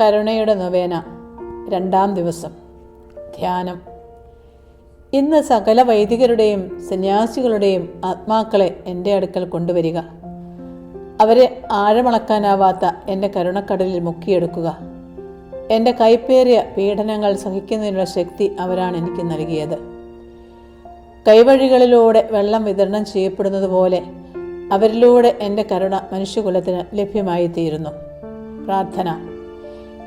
കരുണയുടെ നൊവേന രണ്ടാം ദിവസം. ധ്യാനം. ഇന്ന് സകല വൈദികരുടെയും സന്യാസികളുടെയും ആത്മാക്കളെ എന്റെ അടുക്കൽ കൊണ്ടുവരിക. അവരെ ആഴമളക്കാനാവാത്ത എന്റെ കരുണക്കടലിൽ മുക്കിയെടുക്കുക. എന്റെ കൈപ്പേറിയ പീഡനങ്ങൾ സഹിക്കുന്നതിനുള്ള ശക്തി അവരാണ് എനിക്ക് നൽകിയത്. കൈവഴികളിലൂടെ വെള്ളം വിതരണം ചെയ്യപ്പെടുന്നത് പോലെ അവരിലൂടെ എന്റെ കരുണ മനുഷ്യകുലത്തിന് ലഭ്യമായി തീരുന്നു പ്രാർത്ഥന.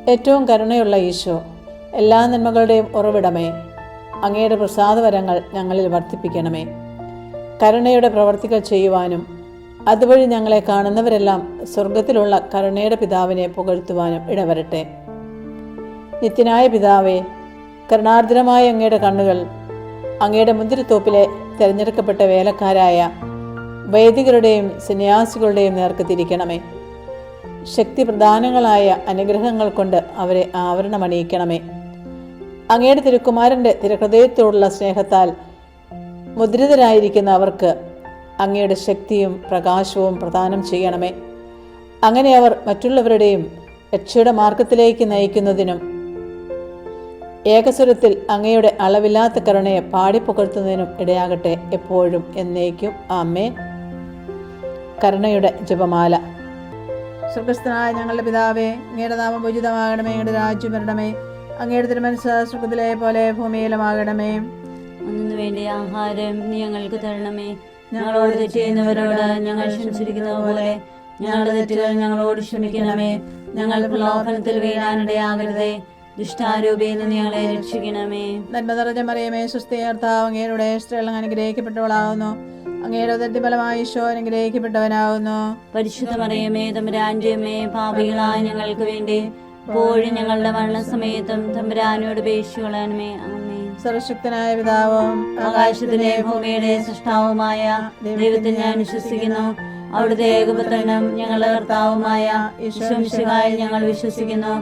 ഏറ്റവും കരുണയുള്ള ഈശോ എല്ലാ നന്മകളുടെയും ഉറവിടമേ. അങ്ങയുടെ പ്രസാദവരങ്ങൾ ഞങ്ങളിൽ വർദ്ധിപ്പിക്കണമേ. കരുണയുടെ പ്രവർത്തികൾ ചെയ്യുവാനും അതുവഴി ഞങ്ങളെ കാണുന്നവരെല്ലാം സ്വർഗത്തിലുള്ള കരുണയുടെ പിതാവിനെ പുകഴ്ത്തുവാനും ഇടവരട്ടെ. നിത്യനായ പിതാവേ കരുണാർദ്രമായ അങ്ങയുടെ കണ്ണുകൾ അങ്ങയുടെ മുന്തിരിത്തോപ്പിലെ തിരഞ്ഞെടുക്കപ്പെട്ട വേലക്കാരായ വൈദികരുടെയും സന്യാസികളുടെയും നേർക്ക് തിരിക്കണമേ. ശക്തി പ്രധാനങ്ങളായ അനുഗ്രഹങ്ങൾ കൊണ്ട് അവരെ ആവരണമണിയിക്കണമേ. അങ്ങയുടെ തിരുക്കുമാരന്റെ തിരുഹൃദയത്തോടുള്ള സ്നേഹത്താൽ മുദ്രിതരായിരിക്കുന്ന അവർക്ക് അങ്ങയുടെ ശക്തിയും പ്രകാശവും പ്രദാനം ചെയ്യണമേ. അങ്ങനെ അവർ മറ്റുള്ളവരുടെയും രക്ഷയുടെ മാർഗത്തിലേക്ക് നയിക്കുന്നതിനും ഏകസ്വരത്തിൽ അങ്ങയുടെ അളവില്ലാത്ത കരുണയെ പാടിപ്പുകഴ്ത്തുന്നതിനും ഇടയാകട്ടെ എപ്പോഴും എന്നേക്കും. ആമേ കരുണയുടെ ജപമാല. സ്വർഗസ്ഥനായ ഞങ്ങളുടെ പിതാവേ അങ്ങയുടെ നാമം ഉചിതമാകണമേ അങ്ങയുടെ രാജ്യം വരണമേ അങ്ങയുടെ തിരുമനസ് സ്വർഗത്തിലെ പോലെ ഭൂമിയിലുമാകണമേ. വേണ്ടി ആഹാരം നീ ഞങ്ങൾക്ക് തരണമേ. ഞങ്ങളോട് തെറ്റ് ചെയ്യുന്നവരോട് ഞങ്ങൾ ക്ഷമിച്ചിരിക്കുന്നത് പോലെ ഞങ്ങളുടെ തെറ്റുകൾ ഞങ്ങളോട് ക്ഷമിക്കണമേ. ഞങ്ങൾ പ്രലോഭനത്തിൽ വീഴാനിടയാകരുതേ. ദുഷ്ടാരൂപിയെന്ന് നിന്ന് ഞങ്ങളെ രക്ഷിക്കണമേ. നന്മ നിറഞ്ഞ മറിയമേ സുസ്ഥീർത്താവ് അങ്ങേരുടെ സ്ത്രീകൾ അനുഗ്രഹിക്കപ്പെട്ടവളാകുന്നു അങ്ങയുടെ ഉദരത്തി ഫലമായി ഈശോ അനുഗ്രഹിക്കപ്പെട്ടവനാകുന്നു പരിശുദ്ധ മറിയമേ തമ്പുരാന്റെ അമ്മേ പാപികളായ ഞങ്ങൾക്ക് വേണ്ടി ഇപ്പോഴും ഞങ്ങളുടെ മരണസമയത്തും തമ്പുരാനോട് പേശിക്കൊള്ളണമേ അമ്മേ സർവശക്തനായ പിതാവും ആകാശത്തിലെ ഭൂമിയുടെ സൃഷ്ടാവുമായ ദൈവത്തെ ഞാൻ വിശ്വസിക്കുന്നു. അവിടുത്തെ ഏകപുത്രനും ഞങ്ങളുടെ കർത്താവുമായ ഈശ്വംശികായി ഞങ്ങൾ വിശ്വസിക്കുന്നു.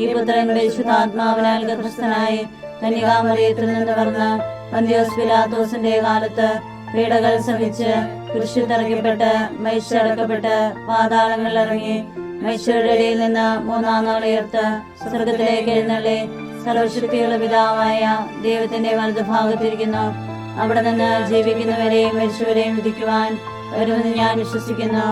ഈ പുത്രൻ പരിശുദ്ധാത്മാവിനാൽ ഗർഭസ്ഥനായി കന്യകാമറിയത്തിൽ നിന്ന് പറഞ്ഞ് പന്തിയോസ് പിലാത്തോസിന്റെ കാലത്ത് പീഡകൾ സഹിച്ച് കുരിശിത്തിറക്കപ്പെട്ട് മൈശടക്കപ്പെട്ട് പാതാളങ്ങളിൽ ഇറങ്ങി മൈശയുടെ ഇടയിൽ നിന്ന് മൂന്നാം നാൾ ഉയർത്ത് സ്വർഗത്തിലേക്ക് എഴുന്നള്ളി സർവശക്തിയുള്ള പിതാവായ ദൈവത്തിന്റെ വലതുഭാഗത്തിരിക്കുന്നു. അവിടെ നിന്ന് ജീവിക്കുന്നവരെയും മരിച്ചവരെയും വിധിക്കുവാൻ വരുമെന്ന് ഞാൻ വിശ്വസിക്കുന്നു.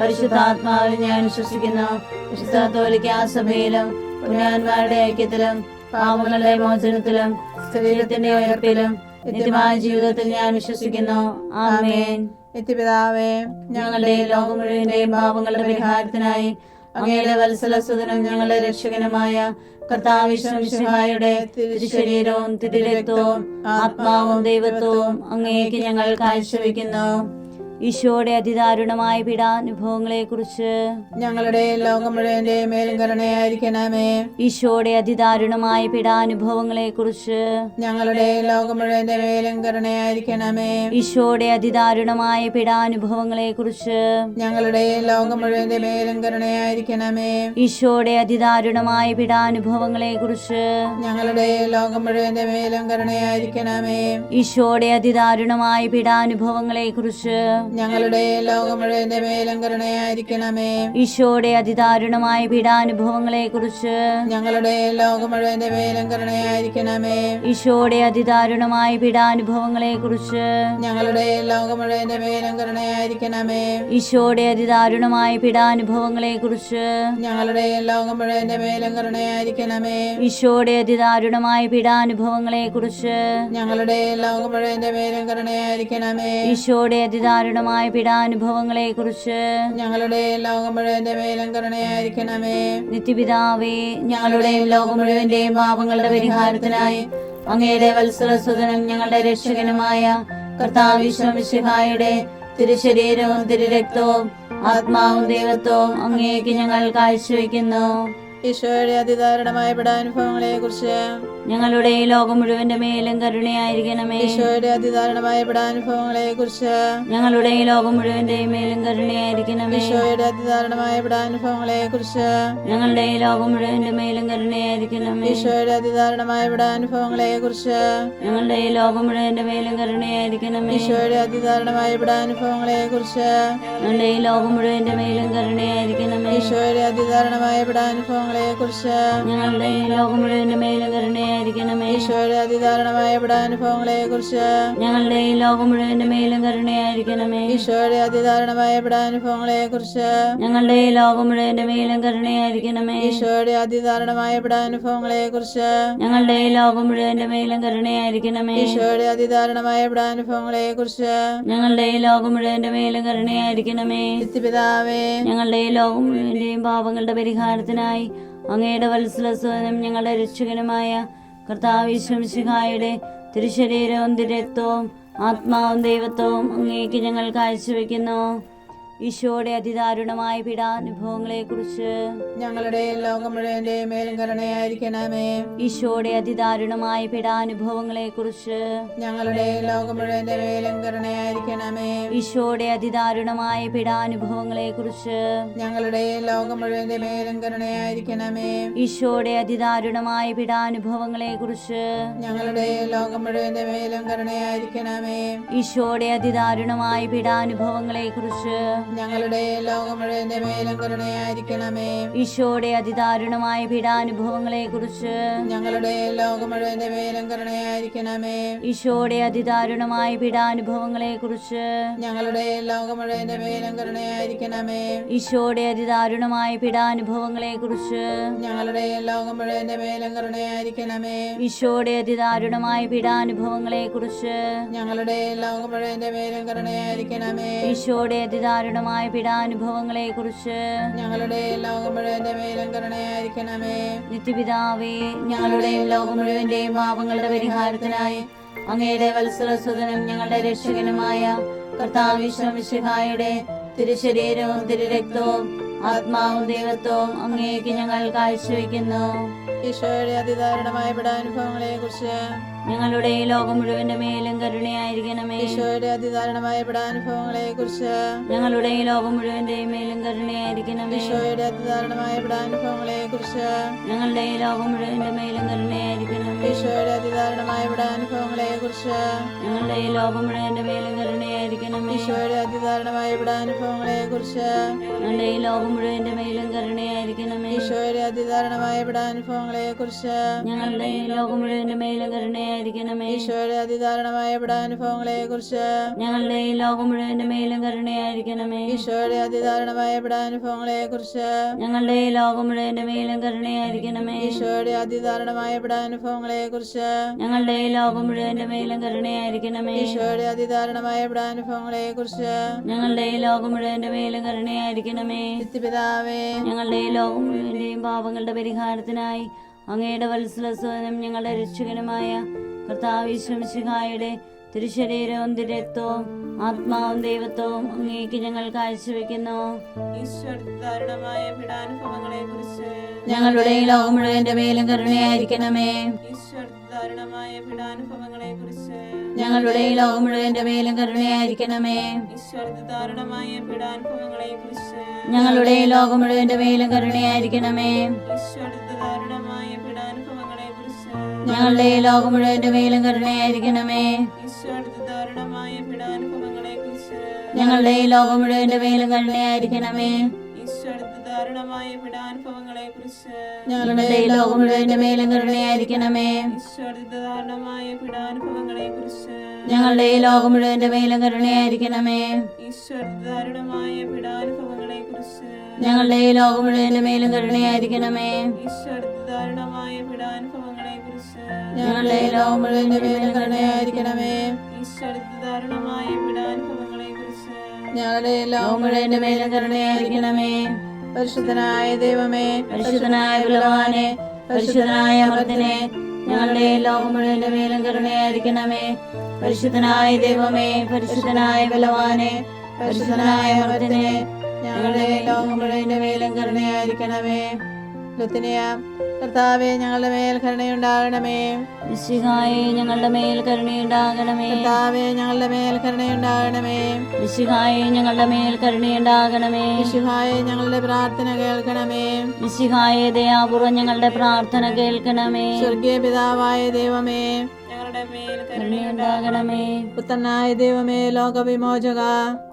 പരിശുദ്ധാത്മാവിൽ ഞാൻ വിശ്വസിക്കുന്നു. വിശുദ്ധ ആ സഭയിലും പുണ്യാന്മാരുടെ ഐക്യത്തിലും പാപങ്ങളുടെ മോചനത്തിലും ശരീരത്തിന്റെ ഉയർപ്പിലും നിത്യമായ ജീവിതത്തിൽ ഞാൻ വിശ്വസിക്കുന്നു. ആമേൻ. നിത്യപിതാവേ ഞങ്ങളുടെ ലോകം മുഴുവന്റെയും പാപങ്ങളുടെ പരിഹാരത്തിനായി അങ്ങയുടെ വത്സലസുതനും ഞങ്ങളുടെ രക്ഷകനുമായ കർത്താവിശ്വയുടെ തിരുശരീരവും തിരുരക്തവും ആത്മാവും ദൈവത്വവും അങ്ങേക്ക് ഞങ്ങൾ കാഴ്ചവെക്കുന്നു. ഈശോയുടെ അതിദാരുണമായ പീഡാനുഭവങ്ങളെ കുറിച്ച് ഞങ്ങളുടെ ലോകം മുഴുവന്റെ മേലും കരുണയായിരിക്കണമേ. ഈശോയുടെ അതിദാരുണമായ പീഡാനുഭവങ്ങളെ കുറിച്ച് ഞങ്ങളുടെ ലോകം മുഴുവന്റെ മേലും കരുണയായിരിക്കണമേ. ഈശോയുടെ അതിദാരുണമായ പീഡാനുഭവങ്ങളെ കുറിച്ച് ഞങ്ങളുടെ ലോകം മുഴുവന്റെ മേലും കരുണയായിരിക്കണമേ. ഈശോയുടെ അതിദാരുണമായ പീഡാനുഭവങ്ങളെ കുറിച്ച് ഞങ്ങളുടെ ലോകം മുഴുവന്റെ മേലും കരുണയായിരിക്കണമേ. ഈശോയുടെ അതിദാരുണമായ പീഡാനുഭവങ്ങളെ കുറിച്ച് ഞങ്ങളുടെ ലോകമുഴുവന്റെ മേലും കരുണയായിരിക്കണമേ. ഈശോയുടെ അതിദാരുണമായ പീഡാനുഭവങ്ങളെ കുറിച്ച് ഞങ്ങളുടെ ലോകമുഴുവന്റെ മേലും കരുണയായിരിക്കണമേ. ഈശോയുടെ അതിദാരുണമായ പീഡാനുഭവങ്ങളെ കുറിച്ച് ഞങ്ങളുടെ ലോകമുഴുവന്റെ മേലും കരുണയായിരിക്കണമേ. ഈശോയുടെ അതിദാരുണമായ പീഡാനുഭവങ്ങളെ കുറിച്ച് ഞങ്ങളുടെ ലോകമുഴുവന്റെ മേലും കരുണയായിരിക്കണമേ. ഈശോയുടെ അതിദാരുണമായ പീഡാനുഭവങ്ങളെ കുറിച്ച് ഞങ്ങളുടെ ലോകമുഴുവന്റെ മേലും കരുണയായിരിക്കണമേ. ഈശോയുടെ അതിദാരുണമായ പീഡാനുഭവങ്ങളെ കുറിച്ച് ഞങ്ങളുടെ ലോകം മുഴുവന്റെ മേലും കരുണയായിരിക്കണമേ. നിത്യപിതാവേ ഞങ്ങളുടെയും ലോകം മുഴുവന്റെയും പാപങ്ങളുടെ പരിഹാരത്തിനായി അങ്ങയുടെ വത്സരസുതനും ഞങ്ങളുടെ രക്ഷകനുമായ കർത്താവിശ്വമിശിഹായുടെ തിരുശരീരവും തിരുരക്തവും ആത്മാവും ദൈവത്വവും അങ്ങേക്ക് ഞങ്ങൾ കാഴ്ചവെക്കുന്നു. ഈശോയുടെ അതിദാരുണമായ പിടാനുഭവങ്ങളെ കുറിച്ച് ഞങ്ങളുടെ ഈ ലോകം മുഴുവന്റെ മേലും കരുണയായിരിക്കണമേ. ഈശോയുടെ അതിദാരുണമായ പീഡാനുഭവങ്ങളെ കുറിച്ച് ഞങ്ങളുടെ ഈ ലോകം മുഴുവന്റെ മേലും കരുണയായിരിക്കണമേ. ഈശോയുടെ അതിദാരുണമായ പീഡാനുഭവങ്ങളെ കുറിച്ച് ഞങ്ങളുടെ ഈ ലോകം മുഴുവന്റെ മേലും കരുണയായിരിക്കണമേ. ഈശോയുടെ അതിദാരുണമായ പീഡാനുഭവങ്ങളെ കുറിച്ച് ഞങ്ങളുടെ ഈ ലോകം മുഴുവന്റെ മേലും കരുണയായിരിക്കണമേ. ഈശോയുടെ അതിദാരുണമായ പീഡാനുഭവങ്ങളെ കുറിച്ച് ഞങ്ങളുടെ ഈ ലോകം മുഴുവന്റെ മേലും കരുണയായിരിക്കണമേ. ഈശോയുടെ അതിദാരുണമായ കുറിച്ച് ഞങ്ങളുടെ ഈ ലോകം മുഴുവന്റെ മേലും കരുണയായിരിക്കണമേ. ഈശോയുടെ അതിദാരുണമായ പീഡാനുഭവങ്ങളെ കുറിച്ച് ഞങ്ങളുടെ ഈ ലോകം മുഴുവന്റെ മേലും കരുണയായിരിക്കണമേ. ഈശോയുടെ അതിദാരുണമായ പീഡാനുഭവങ്ങളെ കുറിച്ച് ഞങ്ങളുടെ ഈ ലോകം മുഴുവന്റെ മേലും കരുണയായിരിക്കണമേ. ഈശോയുടെ അതിദാരുണമായ പീഡാനുഭവങ്ങളെ കുറിച്ച് ഞങ്ങളുടെ ഈ ലോകം മുഴുവന്റെ മേലും കരുണയായിരിക്കണമേ. ഈശോയുടെ അതിദാരുണമായ പീഡാനുഭവങ്ങളെ കുറിച്ച് ഞങ്ങളുടെ ഈ ലോകം മുഴുവന്റെ മേലും കരുണയായിരിക്കണമേ. പിതാവേ ഞങ്ങളുടെ ഈ ലോകം മുഴുവന്റെയും പാപങ്ങളുടെ പരിഹാരത്തിനായി അങ്ങയുടെ വത്സലസ്വനം ഞങ്ങളുടെ രക്ഷകനുമായ കർത്താവിശ്വംശിഹായുടെ തിരുശരീരവും തിരത്വവും ആത്മാവും ദൈവത്വവും അങ്ങേക്ക് ഞങ്ങൾ കാഴ്ചവെക്കുന്നു. ഈശോയുടെ അതിദാരുണമായ പീഡാനുഭവങ്ങളെ കുറിച്ച് ഞങ്ങളുടെ ലോകം മുഴുവന്റെ മേലും കരുണയായിരിക്കണമേ. ഈശോയുടെ അതിദാരുണമായ പീഡാനുഭവങ്ങളെ കുറിച്ച് ഞങ്ങളുടെ ലോകം മുഴുവന്റെ മേലും കരുണയായിരിക്കണമേ. ഈശോയുടെ അതിദാരുണമായ പീഡാനുഭവങ്ങളെ കുറിച്ച് ഞങ്ങളുടെ ലോകം മുഴുവന്റെ മേലും കരുണയായിരിക്കണമേ. ഈശോയുടെ അതിദാരുണമായ പീഡാനുഭവങ്ങളെ കുറിച്ച് ഞങ്ങളുടെ ലോകം മുഴുവന്റെ മേലും കരുണയായിരിക്കണമേ. ഈശോയുടെ അതിദാരുണമായ പീഡാനുഭവങ്ങളെ കുറിച്ച് ഞങ്ങളുടെ ലോകം മേലും കരുണയായിരിക്കണമേ. ഈശോയുടെ അതിദാരുണമായ പീഡാനുഭവങ്ങളെ കുറിച്ച് ഞങ്ങളുടെ ലോകമുഴുവന്റെ മേലും കരുണയായിരിക്കണമേ. ഈശോയുടെ അതിദാരുണമായ പീഡാനുഭവങ്ങളെ കുറിച്ച് ഞങ്ങളുടെ ലോകമുഴുവന്റെ മേലും കരുണയായിരിക്കണമേ. ഈശോയുടെ അതിദാരുണമായ പീഡാനുഭവങ്ങളെ കുറിച്ച് ഞങ്ങളുടെ ലോകമുഴുവന്റെ മേലും കരുണയായിരിക്കണമേ. ഈശോയുടെ അതിദാരുണമായ പീഡാനുഭവങ്ങളെ കുറിച്ച് ഞങ്ങളുടെ ലോകമുഴുവന്റെ മേലും കരുണയായിരിക്കണമേ. ഈശോയുടെ അതിദാരുണമായ പീഡാനുഭവങ്ങളെ കുറിച്ച് ഞങ്ങളുടെ ലോകം മുഴുവന്റെ മേലും കരുണയായിരിക്കണമേ. നിത്യപിതാവേ ഞങ്ങളുടെയും ലോകം മുഴുവന്റെയും പാപങ്ങളുടെ പരിഹാരത്തിനായി അങ്ങയുടെ വത്സരസുതനും ഞങ്ങളുടെ രക്ഷകനുമായ കർത്താവിശ്രമിശിഹായുടെ തിരുശരീരവും തിരുരക്തവും ആത്മാവും ദൈവത്വവും അങ്ങേക്ക് ഞങ്ങൾ കാഴ്ചവെക്കുന്നു. ഈശോയുടെ അതിദാരുണമായ പിടാനുഭവങ്ങളെ കുറിച്ച് ഞങ്ങളുടെ ഈ ലോകം മുഴുവന്റെ മേലും കരുണയായിരിക്കണമേ. ഈശോയുടെ അതിദാരുണമായ പീഡാനുഭവങ്ങളെ കുറിച്ച് ഞങ്ങളുടെ ഈ ലോകം മുഴുവന്റെ മേലും കരുണയായിരിക്കണമേ. ഈശോയുടെ അതിദാരുണമായ പീഡാനുഭവങ്ങളെ കുറിച്ച് ഞങ്ങളുടെ ഈ ലോകം മുഴുവന്റെ മേലും കരുണയായിരിക്കണമേ. ഈശോയുടെ അതിദാരണമായ പിടാനുഭവങ്ങളെ കുറിച്ച് ഞങ്ങളുടെ ഈ ലോകം മുഴുവന്റെ മേലും ഈശോയുടെ അതിദാരുണമായ അനുഭവങ്ങളെ കുറിച്ച് ഞങ്ങളുടെ ഈ ലോകം മുഴുവന്റെ മേലും കരുണയായിരിക്കണമേ. ഈശോയുടെ അതിദാരുണമായ അനുഭവങ്ങളെ കുറിച്ച് ഞങ്ങളുടെ ഈ ലോകം മുഴുവന്റെ മേലും കരുണയായിരിക്കണമേ. ഈശോയുടെ അതിദാരുണമായ അനുഭവങ്ങളെ കുറിച്ച് ഞങ്ങളുടെ ഈ ലോകം മുഴുവന്റെ മേലും കരുണയായിരിക്കണമേ. ഈശോയുടെ അതിദാരുണമായ അനുഭവങ്ങളെ കുറിച്ച് ഞങ്ങളുടെ ഈ ലോകം മുഴുവന്റെ മേലും കരുണയായിരിക്കണമേ. ഈശോയുടെ അതിദാരുണമായ അനുഭവങ്ങളെ കുറിച്ച് ഞങ്ങളുടെ ഈ ലോകം മുഴുവന്റെ മേലും കരുണയായിരിക്കണമേ. ഈശോയുടെ അതിദാരുണമായ പീഡാനുഭവങ്ങളെ കുറിച്ച് ഞങ്ങളുടെ ഈ ലോകം മുഴുവന്റെ മേലും കരുണയായിരിക്കണമേ. പിതാവേ ഞങ്ങളുടെ ഈ ലോകം മുഴുവന്റെയും പാപങ്ങളുടെ പരിഹാരത്തിനായി അങ്ങയുടെ വത്സലസ്വനം ഞങ്ങളുടെ രക്ഷകനുമായ കർത്താവിശ്വംശിഹായുടെ തിരുശരീരവും തിരത്വവും ആത്മാവും ദൈവത്വവും അങ്ങേക്ക് ഞങ്ങൾ കാഴ്ചവെക്കുന്നു. ഈശ്വരദാരുണമായ പീഡാനുഭവങ്ങളെ കുറിച്ച് ഞങ്ങളുടെ ലോകം മുഴുവന്റെ മേലും കരുണയായിരിക്കണമേ. ഈശ്വരദാരുണമായ ഞങ്ങളുടെ ഈ ലോകം മുഴുവന്റെ മേലും കരുണയായിരിക്കണമേ. ഞങ്ങളുടെ ഈ ലോകം മുഴുവന്റെ മേലും കരുണയായിരിക്കണമേ. ഞങ്ങളുടെ ഈ ലോകം മുഴുവന്റെ മേലും കരുണയായിരിക്കണമേ. ഞങ്ങളുടെ ഈ ലോകം മുഴുവന്റെ മേലും കരുണയായിരിക്കണമേ. ഈശ്വരദാരുണമായ പീഡാനുഭവങ്ങളെ കുറിച്ച് ഞങ്ങളുടെ ഈ ലോകം മുഴുവന്റെ മേലും കരുണയായിരിക്കണമേ. ഈശ്വരദാരുണമായ പീഡാനുഭവങ്ങളെ കുറിച്ച് ഞങ്ങളുടെ ഈ ലോകം മുഴുവന്റെ മേലും കരുണയായിരിക്കണമേ. പീഡാനുഭവങ്ങളെ കുറിച്ച് ഞങ്ങളുടെ ഈ ലോകം മുഴുവന്റെ മേലും കരുണയായിരിക്കണമേ. പീഡാനുഭവങ്ങളെ കുറിച്ച് ഞങ്ങളുടെ ഈ ലോകം മുഴുവന്റെ മേലും കരുണയായിരിക്കണമേ. പീഡാനുഭവങ്ങളെ കുറിച്ച് ഞങ്ങളുടെ ഈ ലോകം മുഴുവന്റെ മേലും കരുണയായിരിക്കണമേ. പരിശുദ്ധനായ ദൈവമേ പരിശുദ്ധനായ ബലവാനെ പരിശുദ്ധനായ അമർത്തിനെ ഞങ്ങളുടെ ലോകം മുഴുവന്റെ മേലും കരുണയായിരിക്കണമേ. പരിശുദ്ധനായ ദൈവമേ പരിശുദ്ധനായ ബലവാനെ പരിശുദ്ധനായ അമർത്തിനെ ഞങ്ങളുടെ ലോകം മുഴുവന്റെ മേലും കരുണയായിരിക്കണമേ. ലുത്തിനിയ കർത്താവെ ഞങ്ങളുടെ മേൽ കരുണയുണ്ടാകണമേ. വിശിഹായെ ഞങ്ങളുടെ മേൽ കരുണയുണ്ടാകണമേ. കർത്താവെ ഞങ്ങളുടെ മേൽ കരുണയുണ്ടാകണമേ. വിശിഹായെ ഞങ്ങളുടെ മേൽ കരുണയുണ്ടാകണമേ. വിശുഹായെ ഞങ്ങളുടെ പ്രാർത്ഥന കേൾക്കണമേ. വിശിഹായെ ദയാപൂർവം ഞങ്ങളുടെ പ്രാർത്ഥന കേൾക്കണമേ. സ്വർഗീയ പിതാവായ ദൈവമേ കരുണയുണ്ടാകണമേ. പുത്രനായ ദൈവമേ ലോകവിമോചക.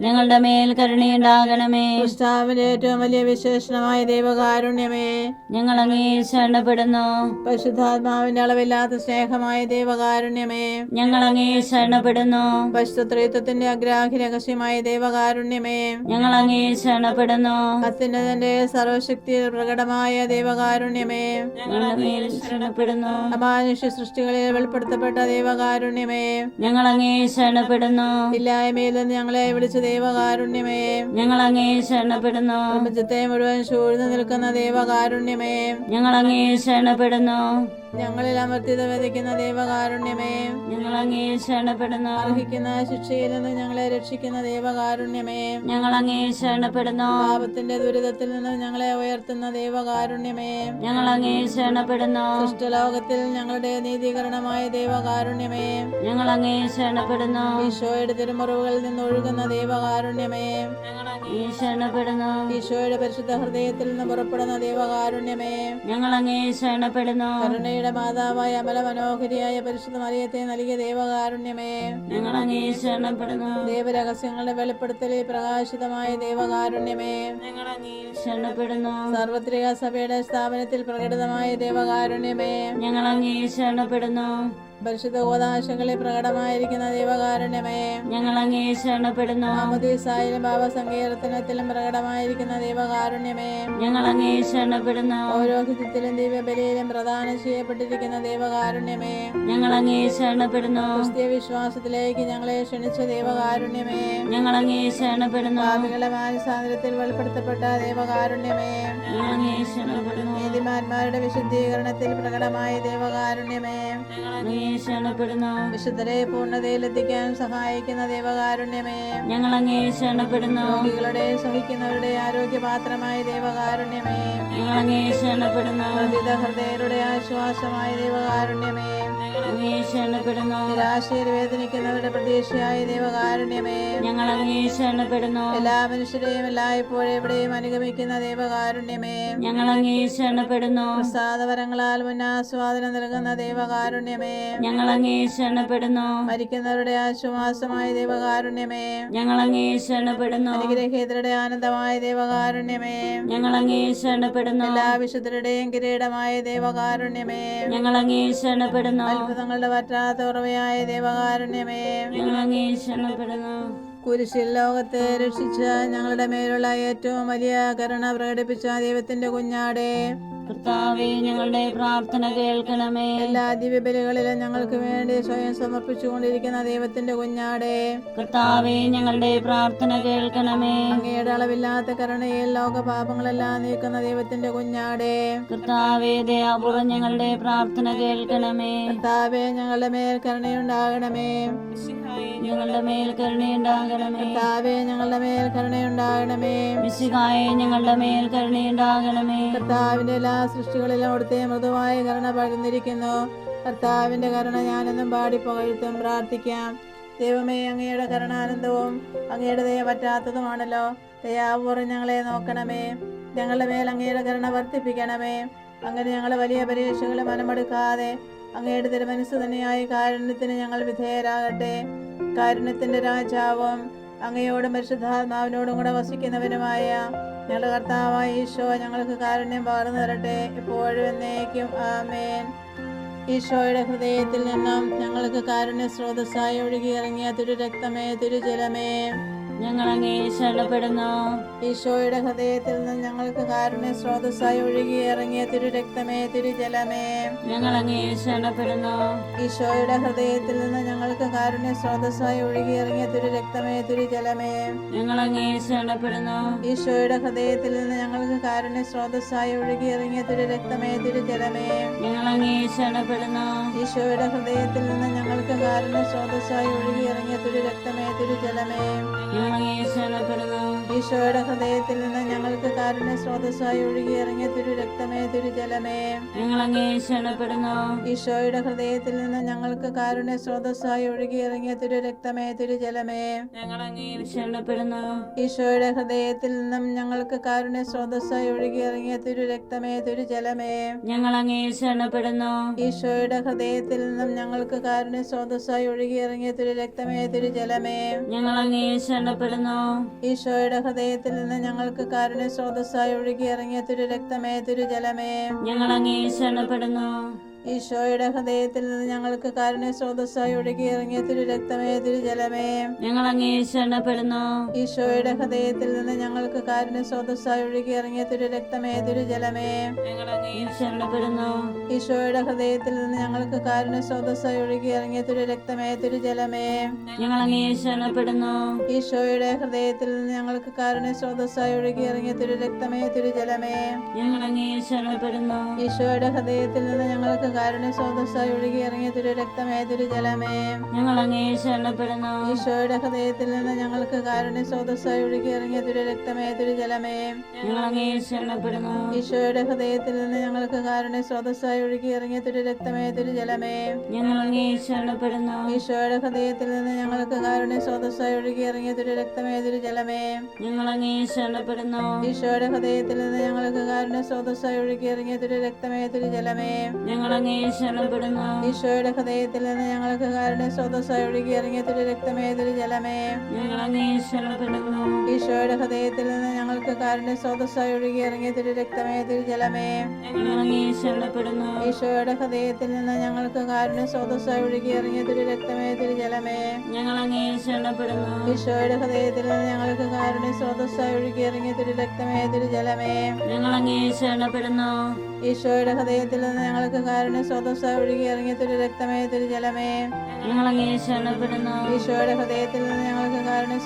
ഞങ്ങളുടെ മേൽ കരുണയുണ്ടാകണമേ. പുസ്താവിന്റെ ഏറ്റവും വലിയ വിശേഷണമായ ദൈവകാരുണ്യമേ. ഞങ്ങൾ അങ്ങേ ശരണപ്പെടുന്നു. പരിശുദ്ധാത്മാവിന്റെ അളവില്ലാത്ത സ്നേഹമായ ദൈവകാരുണ്യമേ. ഞങ്ങൾ അങ്ങേ ശരണപ്പെടുന്നു. പരിശുദ്ധത്വത്തിന്റെ അഗ്രാഹി രഹസ്യമായ ദൈവകാരുണ്യമേ. ഞങ്ങൾ അങ്ങേ ശരണപ്പെടുന്നു. അത്യുന്നതന്റെ സർവശക്തി പ്രകടമായ ദൈവകാരുണ്യമേ. ഞങ്ങൾ ശരണപ്പെടുന്നു. അമാനുഷ്യ സൃഷ്ടികളിൽ വെളിപ്പെടുത്തപ്പെട്ട ദൈവകാരുണ്യമേ. ഞങ്ങൾ അങ്ങേ ശരണപ്പെടുന്നു. ഇല്ലായ്മയിൽ നിന്ന് ഞങ്ങളെ വിളിച്ച ദൈവകാരുണ്യമേ. ഞങ്ങൾ അങ്ങേ ശരണപ്പെടുന്നു. പ്രപഞ്ചത്തെ മുഴുവൻ ചൂഴ്ന്നു നിൽക്കുന്ന ദൈവകാരുണ്യമേ. ഞങ്ങൾ അങ്ങേ ശരണപ്പെടുന്നു. ഞങ്ങളിൽ അമർത്തിത വധിക്കുന്ന ദൈവകാരുണ്യമേ. ഞങ്ങൾ അങ്ങേ ശരണപ്പെടുന്നു. അർഹിക്കുന്ന ശിക്ഷയിൽ നിന്ന് ഞങ്ങളെ രക്ഷിക്കുന്ന ദൈവകാരുണ്യമേ. ഞങ്ങൾ അങ്ങേ ശരണപ്പെടുന്നു. പാപത്തിന്റെ ദുരിതത്തിൽ നിന്ന് ഞങ്ങളെ ഉയർത്തുന്ന ദൈവകാരുണ്യമേ. ഞങ്ങൾ അങ്ങേ ശരണപ്പെടുന്നു. സൃഷ്ടലോകത്തിൽ ഞങ്ങളുടെ നീതീകരണമായ ദൈവകാരുണ്യമേ. ഞങ്ങൾ അങ്ങേ ശരണപ്പെടുന്നു. ഈശോയുടെ തിരുമുറിവുകളിൽ നിന്ന് ഒഴുകുന്ന ദൈവകാരുണ്യമേ. അങ്ങേ ശരണപ്പെടുന്നു. ഈശോയുടെ പരിശുദ്ധ ഹൃദയത്തിൽ നിന്ന് പുറപ്പെടുന്ന ദൈവകാരുണ്യമേ. ഞങ്ങൾ അങ്ങേ ശരണപ്പെടുന്നു. കരുണയുടെ മാതാവായ അമല മനോഹരിയായ പരിശുദ്ധ മറിയത്തെ നൽകിയ ദൈവകാരുണ്യമേ. ഞങ്ങൾ അങ്ങേ ശരണപ്പെടുന്നു. ദൈവരഹസ്യങ്ങളുടെ വെളിപ്പെടുത്തലിൽ പ്രകാശിതമായ ദൈവകാരുണ്യമേ. ഞങ്ങൾ അങ്ങേ ശരണപ്പെടുന്നു. സാർവത്രിക സഭയുടെ സ്ഥാപനത്തിൽ പ്രകടിതമായ ദൈവകാരുണ്യമേ. ഞങ്ങൾ അങ്ങേ ശരണപ്പെടുന്നു. പരിശുദ്ധ ഗോദാശങ്ങളിൽ പ്രകടമായിരിക്കുന്ന ദൈവകാരുണ്യമേ. ഞങ്ങൾ അങ്ങേ ശരണപ്പെടുന്നു. മാമോദീസായാലും ഭാവസങ്കീർത്തനത്തിലും പ്രകടമായിരിക്കുന്ന ദൈവകാരുണ്യമേ. ഞങ്ങൾ അങ്ങേ ശരണപ്പെടുന്നു. ഹിതത്തിലും ദിവ്യബലിയിലും പ്രദാനം ചെയ്യപ്പെട്ടിരിക്കുന്ന ദൈവകാരുണ്യമേ. ഞങ്ങൾ അങ്ങേ ശരണപ്പെടുന്നു. ക്രിസ്തീയ വിശ്വാസത്തിലേക്ക് ഞങ്ങളെ ക്ഷണിച്ച ദൈവകാരുണ്യമേ. ഞങ്ങൾ അങ്ങേ ശരണപ്പെടുന്നു. ആളുകളെ മാനസാന്തരത്തിൽ വെളിപ്പെടുത്തപ്പെട്ട ദൈവകാരുണ്യമേ. അങ്ങേ ശരണപ്പെടുന്നു. നീതിമാന്മാരുടെ വിശുദ്ധീകരണത്തിൽ പ്രകടമായ ദൈവകാരുണ്യമേ. ഞങ്ങൾ ശരണപ്പെടുന്നു. വിശുദ്ധരെ പൂർണതയിലെത്തിക്കാൻ സഹായിക്കുന്ന ദൈവകാരുണ്യമേ. ഞങ്ങൾ അങ്ങേ ശരണപ്പെടുന്നു. രോഗികളുടെ സഹിക്കുന്നവരുടെ ആരോഗ്യപാത്രമായ ദൈവകാരുണ്യമേ. ഞങ്ങൾ അങ്ങേ ശരണപ്പെടുന്നു. ഹൃദയരുടെ ആശ്വാസമായ ദൈവകാരുണ്യമേ. അങ്ങേ ശരണപ്പെടുന്നു നിരാശയിൽ വേദനിക്കുന്നവരുടെ പ്രതീക്ഷയായ ദൈവകാരുണ്യമേ. ഞങ്ങൾ അങ്ങേ ശരണപ്പെടുന്നു എല്ലാ മനുഷ്യരെയും എല്ലായ്പ്പോഴും എവിടെയും അനുഗമിക്കുന്ന ദൈവകാരുണ്യമേ. ഞങ്ങൾ അങ്ങേ ശരണപ്പെടുന്നു പ്രസാദവരങ്ങളാൽ മുന്നാസ്വാദനം നൽകുന്ന ദൈവകാരുണ്യമേ. ഞങ്ങൾ അങ്ങേ ശരണപ്പെടുന്നു മരിക്കുന്നവരുടെ ആശ്വാസമായ ദൈവകാരുണ്യമേ. ഞങ്ങൾ അങ്ങേ ശരണപ്പെടുന്നു അനുഗ്രഹീതരുടെ ആനന്ദമായ ദൈവകാരുണ്യമേ. ഞങ്ങൾ അങ്ങേ ശരണപ്പെടുന്നു എല്ലാ വിശുദ്ധരുടെയും കിരീടമായ ദൈവകാരുണ്യമേ. ഞങ്ങൾ അങ്ങേ ശരണപ്പെടുന്നു അത്ഭുതങ്ങളുടെ പറ്റാത്ത ഉറവയായ ദേവകാരുണ്യമേ. കുരിശിൽ ലോകത്തെ രക്ഷിച്ച ഞങ്ങളുടെ മേലുള്ള ഏറ്റവും വലിയ കരുണ പ്രകടിപ്പിച്ച ദൈവത്തിന്റെ കുഞ്ഞാടേ. കർത്താവെ ഞങ്ങളുടെ പ്രാർത്ഥന കേൾക്കണമേ. എല്ലാ ദിവ്യബലികളിലും ഞങ്ങൾക്ക് വേണ്ടി സ്വയം സമർപ്പിച്ചുകൊണ്ടിരിക്കുന്ന ദൈവത്തിന്റെ കുഞ്ഞാടെ. കർത്താവേ ഞങ്ങളുടെ പ്രാർത്ഥന കേൾക്കണമേ. അങ്ങയുടെ അളവില്ലാത്ത കരുണയിൽ ലോകപാപങ്ങളെല്ലാം നീക്കുന്ന ദൈവത്തിന്റെ കുഞ്ഞാടെ. കർത്താവെ ദയാപൂർവം ഞങ്ങളുടെ പ്രാർത്ഥന കേൾക്കണമേ. കർത്താവേ ഞങ്ങളുടെ മേൽ കരുണയുണ്ടാകണമേ. ഞങ്ങളുടെ മേൽ കരുണയുണ്ടാകണമേ. കർത്താവേ ഞങ്ങളുടെ മേൽ കരുണയുണ്ടാകണമേ. മിശിഹായെ ഞങ്ങളുടെ മേൽ കരുണയുണ്ടാകണമേ. കർത്താവിന്റെ എല്ലാ സൃഷ്ടികളിലും അവിടുത്തെ മൃദുവായ കരുണ പകർന്നിരിക്കുന്നു കർത്താവിന്റെ കരുണ ഞാനെന്നും പാടി പുകഴ്ത്തും പ്രാർത്ഥിക്കാം. ദൈവമേ അങ്ങയുടെ കരുണാനന്ദവും അങ്ങയുടെ ദയ പറ്റാത്തതുമാണല്ലോ. ദയാപൂർവം ഞങ്ങളെ നോക്കണമേ. ഞങ്ങളുടെ മേൽ അങ്ങയുടെ കരുണ വർദ്ധിപ്പിക്കണമേ. അങ്ങനെ ഞങ്ങൾ വലിയ പരീക്ഷകളെ മനമെടുക്കാതെ അങ്ങയുടെ തിരുമനസ് തന്നെയായി കാരുണ്യത്തിന് ഞങ്ങൾ വിധേയരാകട്ടെ. കാരുണ്യത്തിന്റെ രാജാവും അങ്ങയോടും പരിശുദ്ധാത്മാവിനോടും കൂടെ വസിക്കുന്നവനുമായ ഞങ്ങളുടെ കർത്താവായ ഈശോ ഞങ്ങൾക്ക് കാരുണ്യം പകർന്നു തരട്ടെ. ഇപ്പോഴും എന്നേക്കും. ആമേൻ. ഈശോയുടെ ഹൃദയത്തിൽ നിന്നും ഞങ്ങൾക്ക് കാരുണ്യ സ്രോതസ്സായി ഒഴുകിയിറങ്ങിയ തിരു രക്തമേ തിരുജലമേ. ഞങ്ങൾ അങ്ങേ ശരണപ്പെടുന്നു. ഈശോയുടെ ഹൃദയത്തിൽ നിന്ന് ഞങ്ങൾക്ക് കാരുണ്യ സ്രോതസ്സായി ഒഴുകി ഇറങ്ങിയ തിരു രക്തമേ തിരുജലമേ. ഞങ്ങൾ അങ്ങേ ശരണപ്പെടുന്നു. ഈശോയുടെ ഹൃദയത്തിൽ നിന്ന് ഞങ്ങൾക്ക് കാരുണ്യ സ്രോതസ്സായി ഒഴുകി ഇറങ്ങിയ തിരു രക്തമേ തിരുജലമേ. ഞങ്ങൾ അങ്ങേ ശരണപ്പെടുന്നു. ഈശോയുടെ ഹൃദയത്തിൽ നിന്ന് ഞങ്ങൾക്ക് കാരുണ്യ സ്രോതസ്സായി ഒഴുകി ഇറങ്ങിയ തിരു രക്തമേ തിരുജലമേ. ഞങ്ങൾ അങ്ങേ ശരണപ്പെടുന്നു. ഈശോയുടെ ഹൃദയത്തിൽ നിന്ന് ഞങ്ങൾക്ക് കാരുണ്യ സ്രോതസ്സായി ഒഴുകി ഇറങ്ങിയ തിരു രക്തമേ തിരുജലമേ ശരണപ്പെടുന്നു ഈശോയുടെ ഹൃദയത്തിൽ നിന്ന് ഞങ്ങൾക്ക് കാരുണ്യ സ്രോതസ്സായി ഒഴുകിയിറങ്ങിയ തിരു രക്തമേ തിരു ജലമേ. ഞങ്ങൾ അങ്ങേ ശരണപ്പെടുന്നു ഈശോയുടെ ഹൃദയത്തിൽ നിന്ന് ഞങ്ങൾക്ക് കാരുണ്യ സ്രോതസ്സായി ഒഴുകിയിറങ്ങിയ തിരു രക്തമേ തിരു ജലമേ. ഞങ്ങൾ അങ്ങേ ശരണപ്പെടുന്നു ഈശോയുടെ ഹൃദയത്തിൽ നിന്നും ഞങ്ങൾക്ക് കാരുണ്യ സ്രോതസ്സായി ഒഴുകിയിറങ്ങിയ തിരു രക്തമേ തിരു ജലമേ. ഞങ്ങൾ അങ്ങേ ശരണപ്പെടുന്നു ഈശോയുടെ ഹൃദയത്തിൽ നിന്നും ഞങ്ങൾക്ക് കാരുണ്യ സ്രോതസ്സായി ഒഴുകിയിറങ്ങിയ തിരു രക്തമേ തിരു ജലമേ. ഞങ്ങൾ അങ്ങേ ശരണപ്പെടുന്നു ഈശോയുടെ ഹൃദയത്തിൽ നിന്ന് ഞങ്ങൾക്ക് കാരുണ്യ സ്രോതസ്സായി ഒഴുകിയിറങ്ങിയ തിരു രക്തമേ തിരു ജലമേ ഞങ്ങൾ അങ്ങേ ശരണപ്പെടുന്നു ഈശോയുടെ ഹൃദയത്തിൽ നിന്ന് ഞങ്ങൾക്ക് കാരുണ്യ സ്രോതസ്സായി ഒഴുകി ഇറങ്ങിയ തിരു രക്തമേ തിരു ജലമേ ഞങ്ങൾ അങ്ങേ ശരണപ്പെടുന്നു ഈശോയുടെ ഹൃദയത്തിൽ നിന്ന് ഞങ്ങൾക്ക് കാരുണ്യ സ്രോതസ്സായി ഒഴുകി ഇറങ്ങിയ തിരു രക്തമേ തിരു ജലമേ ഞങ്ങൾ അങ്ങേ ശരണപ്പെടുന്നു ഈശോയുടെ ഹൃദയത്തിൽ നിന്ന് ഞങ്ങൾക്ക് കാരുണ്യ സ്രോതസ്സായി ഒഴുകി ഇറങ്ങിയ തിരു രക്തമേ തിരു ജലമേ ഞങ്ങൾ അങ്ങേ ശരണപ്പെടുന്നു ഈശോയുടെ ഹൃദയത്തിൽ നിന്ന് ഞങ്ങൾക്ക് കാരുണ്യ സ്രോതസ്സായി ഒഴുകി ഇറങ്ങിയ തിരു രക്തമേ തിരു ജലമേ ഞങ്ങൾ അങ്ങേ ശരണപ്പെടുന്നു ഈശോയുടെ ഹൃദയത്തിൽ നിന്ന് ഞങ്ങൾക്ക് കാരുണ്യ സ്രോതസ്സായി ഒഴുകിയിറങ്ങിയ തിരു രക്തമേ തിരു ജലമേ. ഞങ്ങൾ അങ്ങേ ശരണപ്പെടുന്നു. ഈശോയുടെ ഹൃദയത്തിൽ നിന്ന് ഞങ്ങൾക്ക് കാരുണ്യ സ്രോതസ്സായി ഒഴുകിയിറങ്ങിയ തിരു രക്തമേ തിരു ജലമേ. ഞങ്ങൾ അങ്ങേ ശരണപ്പെടുന്നു. ഈശോയുടെ ഹൃദയത്തിൽ നിന്ന് ഞങ്ങൾക്ക് കാരുണ്യ സ്രോതസ്സായി ഒഴുകിയിറങ്ങിയ തിരു രക്തമേ തിരു ജലമേ. ഞങ്ങൾ അങ്ങേ ശരണപ്പെടുന്നു. ഈശോയുടെ ഹൃദയത്തിൽ നിന്ന് ഞങ്ങൾക്ക് കാരുണ്യ സ്രോതസ്സായി ഒഴുകിയിറങ്ങിയ തിരു രക്തമേ തിരു ജലമേ. ഞങ്ങൾ അങ്ങേ ശരണപ്പെടുന്നു. ഈശോയുടെ ഹൃദയത്തിൽ നിന്ന് ഞങ്ങൾക്ക് കാരുണ്യ സ്രോതസ്സായി ഒഴുകിയിറങ്ങിയ തിരു രക്തമേ തിരു ജലമേ. ഞങ്ങൾ ഈശോയുടെ ഹൃദയത്തിൽ നിന്ന് ഞങ്ങൾക്ക് കാരുടെ സ്രോതസ്സായി ഒഴുകിയിറങ്ങിയ തിരു രക്തമേ തിരു ജലമേ. ഈശോയുടെ ഹൃദയത്തിൽ നിന്ന് ഞങ്ങൾക്ക് കാരുടെ സ്രോതസ്സായി ഒഴുകിയിറങ്ങിയ തിരു രക്തമേ തിരു ജലമേ. ഈശോയുടെ ഹൃദയത്തിൽ നിന്ന് ഞങ്ങൾക്ക് കാരുടെ സ്രോതസ്സായി ഒഴുകിയിറങ്ങിയ തിരു രക്തമേ തിരു ജലമേ. ഈശോയുടെ ഹൃദയത്തിൽ നിന്ന് ഞങ്ങൾക്ക് കാരുടെ സ്രോതസ്സായി ഒഴുകിയിറങ്ങിയ തിരു രക്തമേ തിരു ജലമേ. ഞങ്ങൾ അങ്ങേ ശരണപ്പെടുന്നു ഈശോയുടെ ഹൃദയത്തിൽ നിന്ന് ഞങ്ങൾക്ക് കാരുണ്യ ഒഴുകി ഇറങ്ങിയ തിരു രക്തമേ തിരു ജലമേ. ഞങ്ങൾ അങ്ങേ ശരണപ്പെടുന്നു ഈശോയുടെ ഹൃദയത്തിൽ നിന്ന് ഞങ്ങൾക്ക് കാരുണ്യ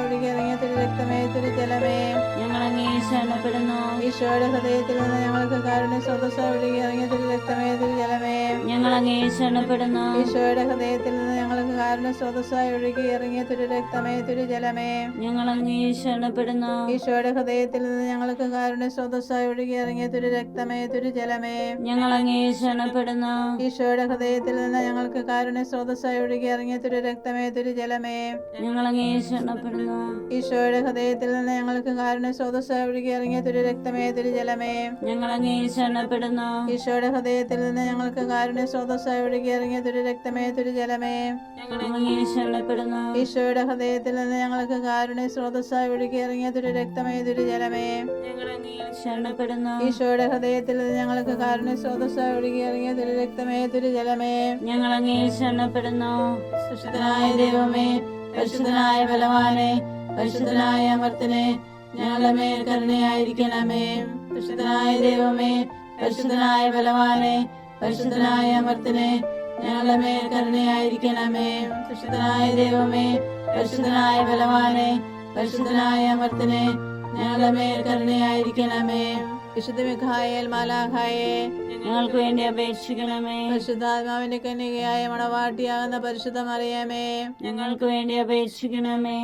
ഒഴുകി ഇറങ്ങിയ തിരു രക്തമേ തിരു ജലമേ. ഞങ്ങൾ അങ്ങേ ശരണപ്പെടുന്നു ഈശോയുടെ ഹൃദയത്തിൽ നിന്ന് ഞങ്ങൾക്ക് കാരുണ്യ ഒഴുകി ഇറങ്ങിയ തിരു രക്തമേ തിരു ജലമേ. ഞങ്ങൾ അങ്ങേ ശരണപ്പെടുന്നു ഈശോയുടെ ഹൃദയത്തിൽ നിന്ന് ഞങ്ങൾക്ക് സ്രോതസ്സായി ഒഴുകി ഇറങ്ങിയ തിരു രക്തമേ തിരു ജലമേ. ഞങ്ങൾ അങ്ങേ ശരണപ്പെടുന്നു ഈശോയുടെ ഹൃദയത്തിൽ നിന്ന് ഞങ്ങൾക്ക് കാരുണ്യ സ്രോതസ്സായി ഒഴുകി ഇറങ്ങിയ തിരു രക്തമേ തിരു ജലമേ. ഞങ്ങൾ അങ്ങേ ശരണപ്പെടുന്നു ഈശോയുടെ ഹൃദയത്തിൽ നിന്ന് ഞങ്ങൾക്ക് കാരുണ്യ സ്രോതസ്സായി ഒഴുകി ഇറങ്ങിയ തിരു രക്തമേ തിരു ജലമേ. ഞങ്ങൾ അങ്ങേ ശരണപ്പെടുന്നു ഈശോയുടെ ഹൃദയത്തിൽ നിന്ന് ഞങ്ങൾക്ക് കാരുണ്യ സ്രോതസ്സായി ഒഴുകി ഇറങ്ങിയ തിരു രക്തമേ തിരു ജലമേ. ഞങ്ങൾ അങ്ങേ ശരണപ്പെടുന്നു ഈശോയുടെ ഹൃദയത്തിൽ നിന്ന് ഞങ്ങൾക്ക് കാരുണ്യ സ്രോതസ്സായി ഒഴുകി ഇറങ്ങിയ തിരു രക്തമേ തിരു ജലമേ. ശരണപ്പെടുന്നു ഈശോയുടെ ഹൃദയത്തിൽ നിന്ന് ഞങ്ങൾക്ക് കാരുണ്യ സ്രോതസ്സായി ഒഴുകിയിറങ്ങിയ തിരു രക്തമേ തിരു ജലമേ. ശരണപ്പെടുന്നു ഈശോയുടെ ഹൃദയത്തിൽ നിന്ന് ഞങ്ങൾക്ക് കാരുണ്യ സ്രോതസ്സായി ഒഴുകിയിറങ്ങിയ തിരു രക്തമേ ജലമേ. ഞങ്ങൾ അങ്ങേ ശരണപ്പെടുന്നു സുഷിതനായ ദൈവമേ പരിശുദ്ധനായ ബലവാനെ പരിശുദ്ധനായ അമർത്തനെ ഞങ്ങളുടെ മേൽ കരുണയായിരിക്കണമേ. പരിശുദ്ധനായ ദൈവമേ പരിശുദ്ധനായ ബലവാനെ പരിശുദ്ധനായ അമർത്തനെ ഞങ്ങളുടെ മേൽ കരുണയായിരിക്കണമേ. പരിശുദ്ധനായ ദൈവമേ പരിശുദ്ധനായ ബലവാനെ പരിശുദ്ധനായ അമർത്തനെ ഞങ്ങളുടെ മേൽ കരുണയായിരിക്കണമേ. വിശുദ്ധ മിഖായേൽ മാലാഖായെ ഞങ്ങൾക്ക് വേണ്ടി അപേക്ഷിക്കണമേ. പരിശുദ്ധാത്മാവിന്റെ കന്യകയായ മണവാട്ടിയാകുന്ന പരിശുദ്ധ മറിയമേ ഞങ്ങൾക്ക് വേണ്ടി അപേക്ഷിക്കണമേ.